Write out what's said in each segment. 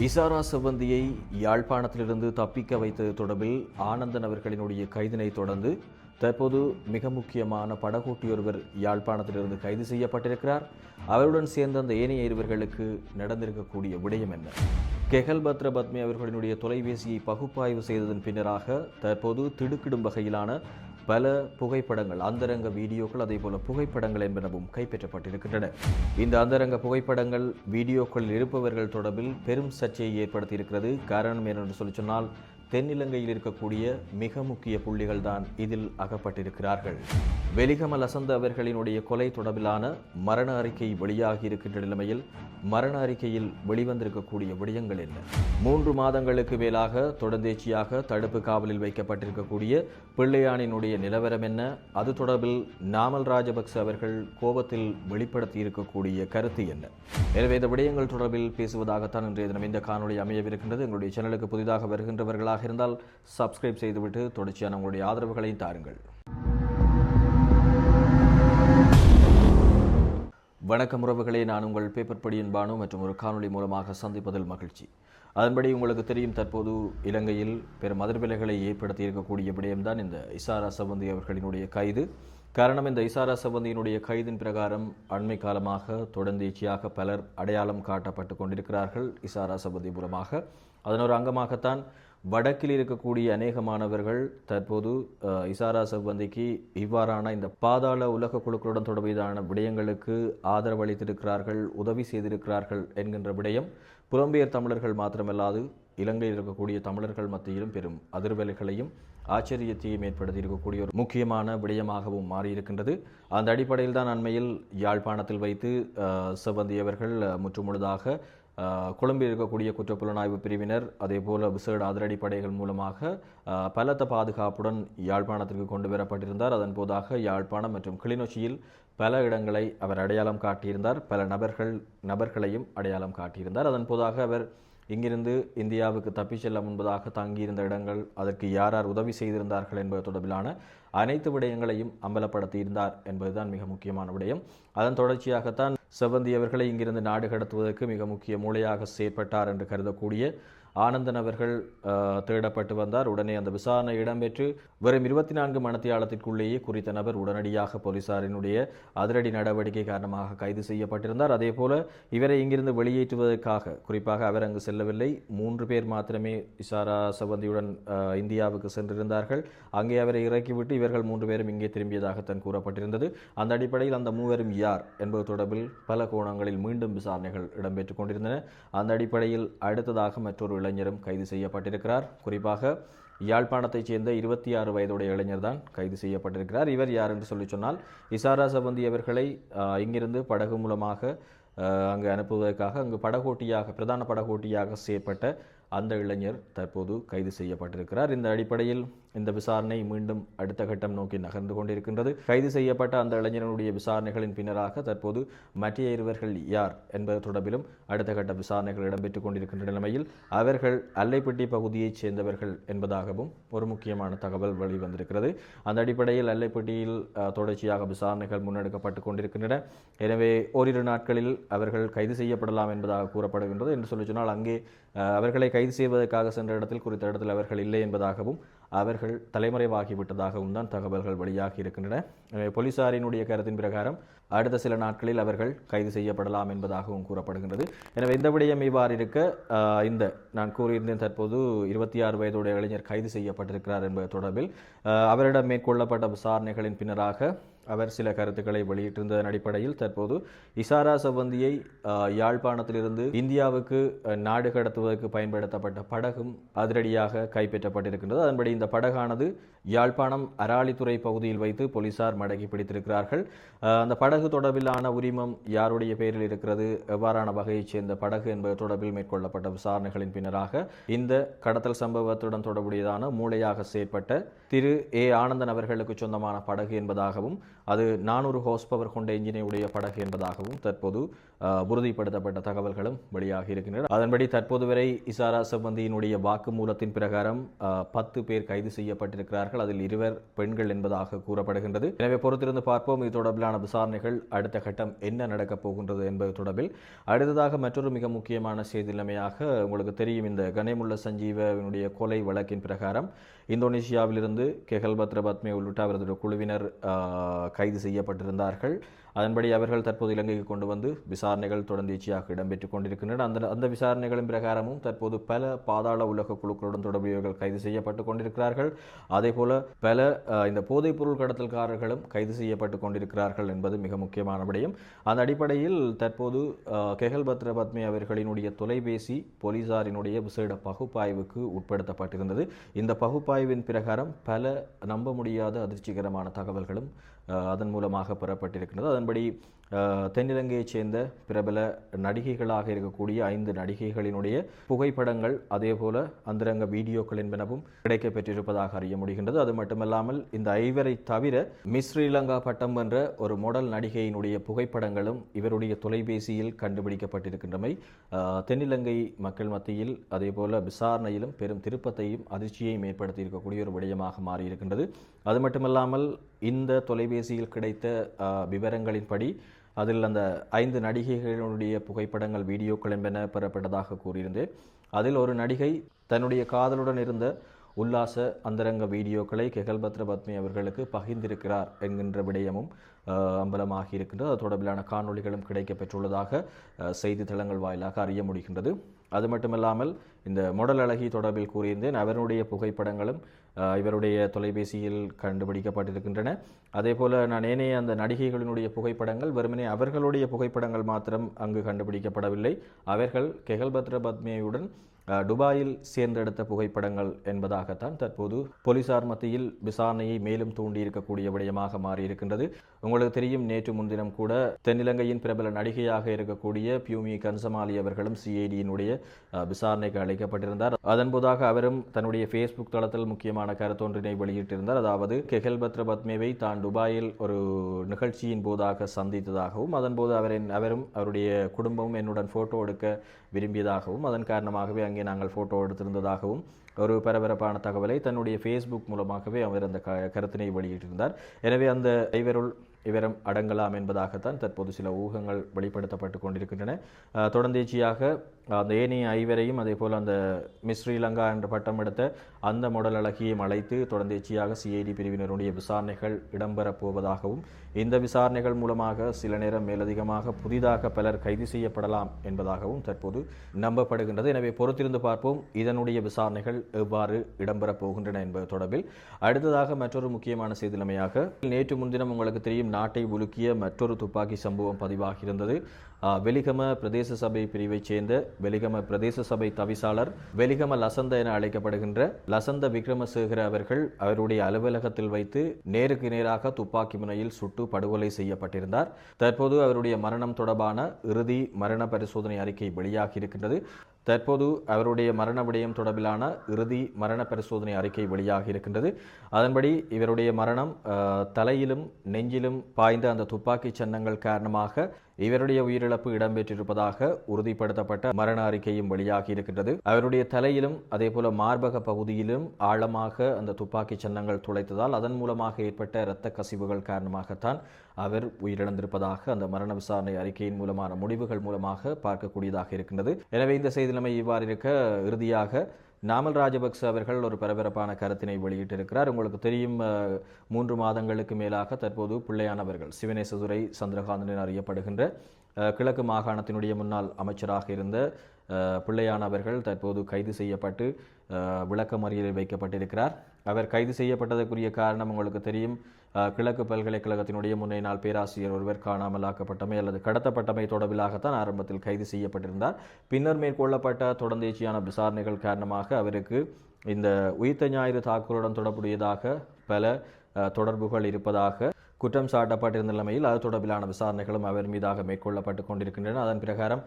இசாரா சிவந்தியை யாழ்ப்பாணத்திலிருந்து தப்பிக்க வைத்தது தொடர்பில் ஆனந்தன் அவர்களினுடைய கைதினை தொடர்ந்து தற்போது மிக முக்கியமான படகோட்டியொருவர் யாழ்ப்பாணத்திலிருந்து கைது செய்யப்பட்டிருக்கிறார். அவருடன் சேர்ந்த அந்த ஏனைய இருவர்களுக்கு நடந்திருக்கக்கூடிய விடயம் என்ன? கெஹல் பத்ர பத்மி அவர்களினுடைய தொலைபேசியை பகுப்பாய்வு செய்ததன் பின்னராக தற்போது திடுக்கிடும் வகையிலான பல புகைப்படங்கள் அந்தரங்க வீடியோக்கள் அதே போல புகைப்படங்கள் என்பனவும் கைப்பற்றப்பட்டிருக்கின்றன. இந்த அந்தரங்க புகைப்படங்கள் வீடியோக்களில் இருப்பவர்கள் தொடர்பில் பெரும் சர்ச்சையை ஏற்படுத்தியிருக்கிறது. காரணம் என்னென்று சொல்லி சொன்னால் தென்னிலங்கையில் இருக்கக்கூடிய மிக முக்கிய புள்ளிகள் தான் இதில் அகப்பட்டிருக்கிறார்கள். வெலிகம லசந்த அவர்களினுடைய கொலை தொடர்பிலான மரண அறிக்கை வெளியாகி இருக்கின்ற நிலைமையில் மரண அறிக்கையில் வெளிவந்திருக்கக்கூடிய விடயங்கள் என்ன? மூன்று மாதங்களுக்கு மேலாக தொடர்ந்தேச்சியாக தடுப்பு காவலில் வைக்கப்பட்டிருக்கக்கூடிய பிள்ளையானினுடைய நிலவரம் என்ன? அது தொடர்பில் நாமல் ராஜபக்ச அவர்கள் கோபத்தில் வெளிப்படுத்தி இருக்கக்கூடிய கருத்து என்ன? எனவே இந்த விடயங்கள் தொடர்பில் பேசுவதாகத்தான் இன்றைய தினம் இந்த காணொலி அமையவிருக்கின்றது. எங்களுடைய சேனலுக்கு புதிதாக வருகின்றவர்களாக இருந்தால் சப்ஸ்கிரைப் செய்துவிட்டு தொடர்ச்சியான உங்களுடைய ஆதரவுகளையும் தாருங்கள். வணக்கம் உறவுகளே நான் உங்கள் பேப்பர் படியின் பானு மற்றும் ஒரு காணொளி மூலமாக சந்திப்பதில் மகிழ்ச்சி. அதன்படி உங்களுக்கு தெரியும் தற்போது இலங்கையில் பெரும் அதிர்வலைகளை ஏற்படுத்தி இருக்கக்கூடிய விடயம்தான் இந்த இசாரா சவந்தி அவர்களினுடைய கைது. காரணம் இந்த இசாரா சவந்தியினுடைய கைதின் பிரகாரம் அண்மை காலமாக தொடர்ந்தீச்சியாக பலர் அடையாளம் காட்டப்பட்டு கொண்டிருக்கிறார்கள் இசாரா சவந்தி மூலமாக. அதன் ஒரு அங்கமாகத்தான் வடக்கில் இருக்கக்கூடிய அநேக மாணவர்கள் தற்போது இசாரா செவ்வந்திக்கு இவ்வாறான இந்த பாதாள உலக குழுக்களுடன் தொடர்பான விடயங்களுக்கு ஆதரவு அளித்திருக்கிறார்கள் உதவி செய்திருக்கிறார்கள் என்கின்ற விடயம் புலம்பெயர் தமிழர்கள் மாத்திரமல்லாது இலங்கையில் இருக்கக்கூடிய தமிழர்கள் மத்தியிலும் பெரும் அதிர்வலைகளையும் ஆச்சரியத்தையும் ஏற்படுத்தி இருக்கக்கூடிய ஒரு முக்கியமான விடயமாகவும் மாறியிருக்கின்றது. அந்த அடிப்படையில் தான் அண்மையில் யாழ்ப்பாணத்தில் வைத்து செவ்வந்தியவர்கள் அவர்கள் முற்றுமுழுதாக கொழும்பில் இருக்கக்கூடிய குற்றப்புலனாய்வு பிரிவினர் அதே போல விசேட அதிரடிப்படைகள் மூலமாக பலத்த பாதுகாப்புடன் யாழ்ப்பாணத்திற்கு கொண்டு வரப்பட்டிருந்தார். அதன் போதாக யாழ்ப்பாணம் மற்றும் கிளிநொச்சியில் பல இடங்களை அவர் அடையாளம் காட்டியிருந்தார். பல நபர்கள் நபர்களையும் அடையாளம் காட்டியிருந்தார். அதன் போதாக அவர் இங்கிருந்து இந்தியாவுக்கு தப்பிச் செல்ல முன்பதாக தங்கியிருந்த இடங்கள் அதற்கு யார் யார் உதவி செய்திருந்தார்கள் என்பது தொடர்பிலான அனைத்து விடயங்களையும் அம்பலப்படுத்தியிருந்தார் என்பதுதான் மிக முக்கியமான விடயம். அதன் தொடர்ச்சியாகத்தான் செவ்வந்தி அவர்களை இங்கிருந்து நாடு கடத்துவதற்கு மிக முக்கிய மூளையாக செயற்பட்டார் என்று கருதக்கூடிய ஆனந்தன் அவர்கள் தேடப்பட்டு வந்தார். உடனே அந்த விசாரணை இடம்பெற்று வெறும் இருபத்தி நான்கு மணத்தியாலத்திற்குள்ளேயே குறித்த நபர் உடனடியாக போலீசாரினுடைய அதிரடி நடவடிக்கை காரணமாக கைது செய்யப்பட்டிருந்தார். அதே போல இவரை இங்கிருந்து வெளியேற்றுவதற்காக குறிப்பாக அவர் அங்கு செல்லவில்லை. மூன்று பேர் மாத்திரமே இசாரா சவந்தியுடன் இந்தியாவுக்கு சென்றிருந்தார்கள். அங்கே அவரை இறக்கிவிட்டு இவர்கள் மூன்று பேரும் இங்கே திரும்பியதாகத்தான் கூறப்பட்டிருந்தது. அந்த அடிப்படையில் அந்த மூவரும் யார் என்பது தொடர்பில் பல கோணங்களில் மீண்டும் விசாரணைகள் இடம்பெற்றுக் கொண்டிருந்தன. அந்த அடிப்படையில் அடுத்ததாக மற்றொரு இளைஞரும் கைது செய்யப்பட்டிருக்கிறார். குறிப்பாக யாழ்ப்பாணத்தைச் சேர்ந்த இருபத்தி ஆறு வயதுடைய இளைஞர் தான் கைது செய்யப்பட்டிருக்கிறார். இவர் யார் என்று சொல்லி சொன்னால் இசாரா சபந்தி அவர்களை இங்கிருந்து படகு மூலமாக அங்கு அனுப்புவதற்காக அங்கு படகோட்டியாக பிரதான படகோட்டியாக செய்யப்பட்ட அந்த இளைஞர் தற்போது கைது செய்யப்பட்டிருக்கிறார். இந்த அடிப்படையில் இந்த விசாரணை மீண்டும் அடுத்த கட்டம் நோக்கி நகர்ந்து கொண்டிருக்கின்றது. கைது செய்யப்பட்ட அந்த இளைஞனுடைய விசாரணைகளின் பின்னராக தற்போது மற்ற இருவர்கள் யார் என்பது தொடர்பிலும் அடுத்த கட்ட விசாரணைகள் இடம்பெற்றுக் கொண்டிருக்கின்ற நிலைமையில் அவர்கள் அல்லைப்பட்டி பகுதியைச் சேர்ந்தவர்கள் என்பதாகவும் ஒரு முக்கியமான தகவல் வெளிவந்திருக்கிறது. அந்த அடிப்படையில் அல்லைப்பட்டியில் தொடர்ச்சியாக விசாரணைகள் முன்னெடுக்கப்பட்டு கொண்டிருக்கின்றன. எனவே ஓரிரு நாட்களில் அவர்கள் கைது செய்யப்படலாம் என்பதாக கூறப்படுகின்றது. என்று சொல்லி சொன்னால் அங்கே அவர்களை கைது செய்வதற்காக சென்ற இடத்தில் குறித்த இடத்தில் அவர்கள் இல்லை என்பதாகவும் அவர்கள் தலைமறைவாகிவிட்டதாகவும் தான் தகவல்கள் வெளியாகி இருக்கின்றன. எனவே போலீசாரினுடைய கருத்தின் பிரகாரம் அடுத்த சில நாட்களில் அவர்கள் கைது செய்யப்படலாம் என்பதாகவும் கூறப்படுகின்றது. எனவே இந்த விடயம் இவ்வாறு இருக்க இந்த நான் கூறியிருந்தேன் தற்போது இருபத்தி ஆறு வயதுடைய இளைஞர் கைது செய்யப்பட்டிருக்கிறார் என்பது தொடர்பில் அவரிடம் மேற்கொள்ளப்பட்ட விசாரணைகளின் பின்னராக அவர் சில கருத்துக்களை வெளியிட்டிருந்ததன் அடிப்படையில் தற்போது இசாரா சவந்தியை யாழ்ப்பாணத்திலிருந்து இந்தியாவுக்கு நாடு கடத்துவதற்கு பயன்படுத்தப்பட்ட படகும் அதிரடியாக கைப்பற்றப்பட்டிருக்கின்றது. அதன்படி இந்த படகானது யாழ்ப்பாணம் அராளித்துறை பகுதியில் வைத்து போலீசார் மடக்கி பிடித்திருக்கிறார்கள். அந்த படகு தொடர்பிலான உரிமம் யாருடைய பெயரில் இருக்கிறது? எவ்வாறான வகையைச் சேர்ந்த படகு என்பது தொடர்பில் மேற்கொள்ளப்பட்ட விசாரணைகளின் பின்னராக இந்த கடத்தல் சம்பவத்துடன் தொடர்புடையதான மூளையாக செயற்பட்ட திரு ஏ. ஆனந்தன் அவர்களுக்கு சொந்தமான படகு என்பதாகவும் அது நானூறு ஹோஸ் பவர் கொண்ட எஞ்சினை உடைய படகு என்பதாகவும் தற்போது உறுதிப்படுத்தப்பட்ட தகவல்களும் வெளியாகி இருக்கின்றன. அதன்படி தற்போது வரை இசாரா சம்பந்தியினுடைய வாக்குமூலத்தின் பிரகாரம் பத்து பேர் கைது செய்யப்பட்டிருக்கிறார்கள். அதில் இருவர் பெண்கள் என்பதாக கூறப்படுகின்றது. எனவே பொறுத்திருந்து பார்ப்போம் இது தொடர்பிலான விசாரணைகள் அடுத்த கட்டம் என்ன நடக்கப் போகின்றது என்பது தொடர்பில். அடுத்ததாக மற்றொரு மிக முக்கியமான செய்தி நிலைமையாக உங்களுக்கு தெரியும் இந்த கனேமுள்ள சஞ்சீவனுடைய கொலை வழக்கின் பிரகாரம். இந்தோனேசியாவிலிருந்து கெஹல் பத்ரபத்மே உள்ளிட்ட அவரது குழுவினர் கைது செய்யப்பட்டிருந்தார்கள். அதன்படி அவர்கள் தற்போது இலங்கைக்கு கொண்டு வந்து விசாரணைகள் தொடர்ந்தீச்சியாக இடம்பெற்றுக் கொண்டிருக்கின்றன. அந்த அந்த விசாரணைகளின் பிரகாரமும் தற்போது பல பாதாள உலக குழுக்களுடன் தொடர்புடையவர்கள் கைது செய்யப்பட்டு கொண்டிருக்கிறார்கள். அதே போல பல இந்த போதைப் பொருள் கடத்தல்காரர்களும் கைது செய்யப்பட்டு கொண்டிருக்கிறார்கள் என்பது மிக முக்கியமான விடயம். அந்த அடிப்படையில் தற்போது கெஹல் பத்ரபத்மே பத்ர அவர்களினுடைய தொலைபேசி போலீசாரினுடைய விசேட பகுப்பாய்வுக்கு உட்படுத்தப்பட்டிருந்தது. இந்த பகுப்பாய்வின் பிரகாரம் பல நம்ப முடியாத அதிர்ச்சிகரமான தகவல்களும் அதன் மூலமாக பெறப்பட்டிருக்கின்றது. அதன்படி தென்னிலங்கையைச் சேர்ந்த பிரபல நடிகைகளாக இருக்கக்கூடிய ஐந்து நடிகைகளினுடைய புகைப்படங்கள் அதேபோல அந்தரங்க வீடியோக்கள் என்பனவும் கிடைக்கப்பெற்றிருப்பதாக அறிய முடிகின்றது. அது மட்டுமல்லாமல் இந்த ஐவரை தவிர மிஸ் ஸ்ரீலங்கா பட்டம் என்ற ஒரு மாடல் நடிகையினுடைய புகைப்படங்களும் இவருடைய தொலைபேசியில் கண்டுபிடிக்கப்பட்டிருக்கின்றமை. தென்னிலங்கை மக்கள் மத்தியில் அதேபோல விசாரணையிலும் பெரும் திருப்பத்தையும் அதிர்ச்சியையும் ஏற்படுத்தி இருக்கக்கூடிய ஒரு விடயமாக மாறியிருக்கின்றது. அது மட்டுமல்லாமல் இந்த தொலைபேசியில் கிடைத்த விவரங்களின்படி அதில் அந்த ஐந்து நடிகைகளுடைய புகைப்படங்கள் வீடியோக்கள் என்பன பெறப்பட்டதாக கூறியிருந்தேன் அதில் ஒரு நடிகை தன்னுடைய காதலுடன் இருந்த உல்லாச அந்தரங்க வீடியோக்களை கெகல்பத்ர பத்மி அவர்களுக்கு பகிர்ந்திருக்கிறார் என்கின்ற விடயமும் அம்பலமாகி இருக்கின்றது. அது தொடர்பிலான காணொளிகளும் கிடைக்கப்பெற்றுள்ளதாக பெற்றுள்ளதாக தளங்கள் வாயிலாக அறிய முடிகின்றது. அது மட்டுமல்லாமல் இந்த மொடல் அழகி தொடர்பில் கூறியிருந்தேன். அவருடைய புகைப்படங்களும் இவருடைய தொலைபேசியில் கண்டுபிடிக்கப்பட்டிருக்கின்றன. அதே போல் நான் ஏனைய அந்த நடிகைகளினுடைய புகைப்படங்கள் வெறுமனே அவர்களுடைய புகைப்படங்கள் மாத்திரம் அங்கு கண்டுபிடிக்கப்படவில்லை. அவர்கள் கெகல்பத்ர பத்மியுடன் டுபாயில் துபாயில் சேர்ந்தெடுத்த புகைப்படங்கள் என்பதாகத்தான் தற்போது போலீசார் மத்தியில் விசாரணையை மேலும் தூண்டி இருக்கக்கூடிய விடயமாக மாறியிருக்கின்றது. உங்களுக்கு தெரியும் நேற்று முன்தினம் கூட தென்னிலங்கையின் பிரபல நடிகையாக இருக்கக்கூடிய பியூமி கன்சமாலி அவர்களும் சிஐடியினுடைய விசாரணைக்கு அழைக்கப்பட்டிருந்தார். அதன்போதாக அவரும் தன்னுடைய ஃபேஸ்புக் தளத்தில் முக்கியமான கருத்தொன்றினை வெளியிட்டிருந்தார். அதாவது கெகல் பத்ர பத்மேவை தான் துபாயில் ஒரு நிகழ்ச்சியின் போதாக சந்தித்ததாகவும் அதன்போது அவரின் அவரும் அவருடைய குடும்பமும் என்னுடன் போட்டோ எடுக்க விரும்பியதாகவும் அதன் காரணமாகவே அங்கே நாங்கள் போட்டோ எடுத்திருந்ததாகவும் ஒரு பரபரப்பான தகவலை தன்னுடைய ஃபேஸ்புக் மூலமாகவே அவர் அந்த க கருத்தினை வெளியிட்டிருந்தார். எனவே அந்த ஐவருள் இவரும் அடங்கலாம் என்பதாகத்தான் தற்போது சில ஊகங்கள் வெளிப்படுத்தப்பட்டு கொண்டிருக்கின்றன. தொடர்ந்தேச்சியாக அந்த ஏனைய ஐவரையும் அதே போல் அந்த மிஸ் ஸ்ரீலங்கா என்ற பட்டம் எடுத்த அந்த மொடல் அழகியையும் அழைத்து தொடர்ந்தேச்சியாக சிஐடி பிரிவினருடைய விசாரணைகள் இடம்பெறப் போவதாகவும் இந்த விசாரணைகள் மூலமாக சில நேரம் மேலதிகமாக புதிதாக பலர் கைது செய்யப்படலாம் என்பதாகவும் தற்போது நம்பப்படுகின்றது. எனவே பொறுத்திருந்து பார்ப்போம். இதனுடைய விசாரணைகள் எவ்வாறு இடம்பெறப் போகின்றன என்பது தொடர்பில். அடுத்ததாக மற்றொரு முக்கியமான செய்திலமையாக நேற்று முன்தினம் உங்களுக்கு தெரியும் நாட்டை உலுக்கிய மற்றொரு துப்பாக்கி சம்பவம் பதிவாகியிருந்தது. வெலிகம பிரதேச சபை பிரிவைச் சேர்ந்த வெலிகம பிரதேச சபை தவிசாளர் வெலிகம லசந்த என அழைக்கப்படுகின்ற லசந்த விக்ரமசேகர அவர்கள் அவருடைய அலுவலகத்தில் வைத்து நேருக்கு நேராக துப்பாக்கி முனையில் சுட்டு படுகொலை செய்யப்பட்டிருந்தார். தற்போது அவருடைய மரணம் தொடர்பான இறுதி மரண பரிசோதனை அறிக்கை வெளியாகி இருக்கின்றது. தற்போது அவருடைய மரண விடயம் தொடர்பிலான இறுதி மரண பரிசோதனை அறிக்கை வெளியாக இருக்கின்றது. அதன்படி இவருடைய மரணம் தலையிலும் நெஞ்சிலும் பாய்ந்த அந்த துப்பாக்கி சின்னங்கள் காரணமாக இவருடைய உயிரிழப்பு இடம்பெற்றிருப்பதாக உறுதிப்படுத்தப்பட்ட மரண அறிக்கையும் வெளியாகி இருக்கின்றது. அவருடைய தலையிலும் அதேபோல மார்பக பகுதியிலும் ஆழமாக அந்த துப்பாக்கி சின்னங்கள் துளைத்ததால் அதன் மூலமாக ஏற்பட்ட இரத்த கசிவுகள் காரணமாகத்தான் அவர் உயிரிழந்திருப்பதாக அந்த மரண விசாரணை அறிக்கையின் மூலமான முடிவுகள் மூலமாக பார்க்கக்கூடியதாக இருக்கின்றது. எனவே இந்த செய்திநிலைமை இவ்வாறு இருக்க இறுதியாக நாமல் ராஜபக்ச அவர்கள் ஒரு பரபரப்பான கருத்தினை வெளியிட்டிருக்கிறார். உங்களுக்கு தெரியும் மூன்று மாதங்களுக்கு மேலாக தற்போது பிள்ளையானவர்கள் சிவனேசதுரை சந்திரகாந்தன் என அறியப்படுகின்ற கிழக்கு மாகாணத்தினுடைய முன்னாள் அமைச்சராக இருந்த பிள்ளையானவர்கள் தற்போது கைது செய்யப்பட்டு விளக்கமறியலில் வைக்கப்பட்டிருக்கிறார். அவர் கைது செய்யப்பட்டதற்குரிய காரணம் உங்களுக்கு தெரியும். கிழக்கு பல்கலைக்கழகத்தினுடைய முன்னே நாள் பேராசிரியர் ஒருவர் காணாமலாக்கப்பட்டமை அல்லது கடத்தப்பட்டமை தொடர்பிலாகத்தான் ஆரம்பத்தில் கைது செய்யப்பட்டிருந்தார். பின்னர் மேற்கொள்ளப்பட்ட தொடர்ந்தேச்சியான விசாரணைகள் காரணமாக அவருக்கு இந்த உயிர்த்த ஞாயிறு தாக்குதலுடன் தொடர்புடையதாக பல தொடர்புகள் இருப்பதாக குற்றம் சாட்டப்பட்டிருந்த நிலைமையில் அது தொடர்பிலான விசாரணைகளும் அவர் மீதாக மேற்கொள்ளப்பட்டு கொண்டிருக்கின்றன. அதன் பிரகாரம்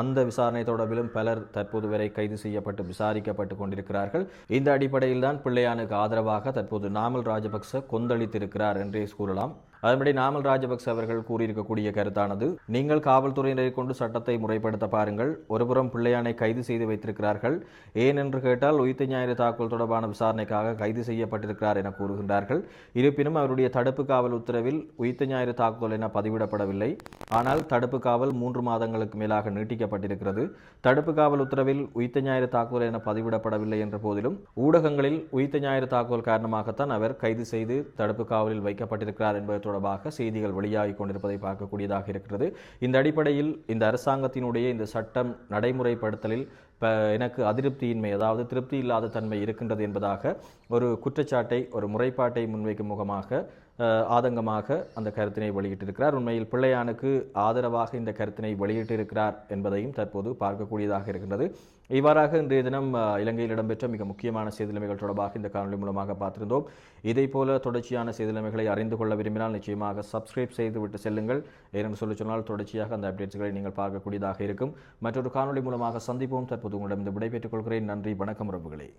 அந்த விசாரணை தொடர்பிலும் பலர் தற்போது வரை கைது செய்யப்பட்டு விசாரிக்கப்பட்டு கொண்டிருக்கிறார்கள். இந்த அடிப்படையில் தான் பிள்ளையானுக்கு ஆதரவாக தற்போது நாமல் ராஜபக்ச கொந்தளித்திருக்கிறார் என்றே கூறலாம். அதன்படி நாமல் ராஜபக்ச அவர்கள் கூறியிருக்கக்கூடிய கருத்தானது நீங்கள் காவல்துறையினரை கொண்டு சட்டத்தை முறைப்படுத்த பாருங்கள். ஒருபுறம் பிள்ளையானை கைது செய்து வைத்திருக்கிறார்கள். ஏன் என்று கேட்டால் உயிர்த்த ஞாயிறு தாக்குதல் தொடர்பான விசாரணைக்காக கைது செய்யப்பட்டிருக்கிறார் என கூறுகின்றார்கள். இருப்பினும் அவருடைய தடுப்பு காவல் உத்தரவில் உயிர்த்த ஞாயிறு தாக்குதல் என பதிவிடப்படவில்லை. ஆனால் தடுப்பு காவல் மூன்று மாதங்களுக்கு மேலாக நீட்டிக்கப்பட்டிருக்கிறது. தடுப்பு காவல் உத்தரவில் உயிர்த்த ஞாயிறு தாக்குதல் என பதிவிடப்படவில்லை என்ற போதிலும் ஊடகங்களில் உயிர்த்த ஞாயிறு தாக்குதல் காரணமாகத்தான் அவர் கைது செய்து தடுப்பு காவலில் வைக்கப்பட்டிருக்கிறார் என்பது தொடர்பாக செய்திகள் வெளியாகி கொண்டிருப்பதை பார்க்கக்கூடியதாக இருக்கிறது. இந்த அடிப்படையில் இந்த அரசாங்கத்தினுடைய இந்த சட்டம் நடைமுறைப்படுத்தலில் இப்போ எனக்கு அதிருப்தியின்மை அதாவது திருப்தி இல்லாத தன்மை இருக்கின்றது என்பதாக ஒரு குற்றச்சாட்டை ஒரு முறைப்பாட்டை முன்வைக்கும் முகமாக ஆதங்கமாக அந்த கருத்தினை வெளியிட்டிருக்கிறார். உண்மையில் பிள்ளையானுக்கு ஆதரவாக இந்த கருத்தினை வெளியிட்டிருக்கிறார் என்பதையும் தற்போது பார்க்கக்கூடியதாக இருக்கின்றது. இவ்வாறாக இன்றைய தினம் இலங்கையில் இடம்பெற்ற மிக முக்கியமான செய்திலமைகள் தொடர்பாக இந்த காணொலி மூலமாக பார்த்திருந்தோம். இதே போல தொடர்ச்சியான செய்திலமைகளை அறிந்து கொள்ள விரும்பினால் நிச்சயமாக சப்ஸ்கிரைப் செய்துவிட்டு செல்லுங்கள். ஏனென்று சொல்லி சொன்னால் தொடர்ச்சியாக அந்த அப்டேட்ஸ்களை நீங்கள் பார்க்கக்கூடியதாக இருக்கும். மற்றொரு காணொலி மூலமாக சந்திப்போம். தற்போது உங்களிடம் இந்த விடைபெற்றுக் கொள்கிறேன். நன்றி. வணக்கம் உறவுகளே.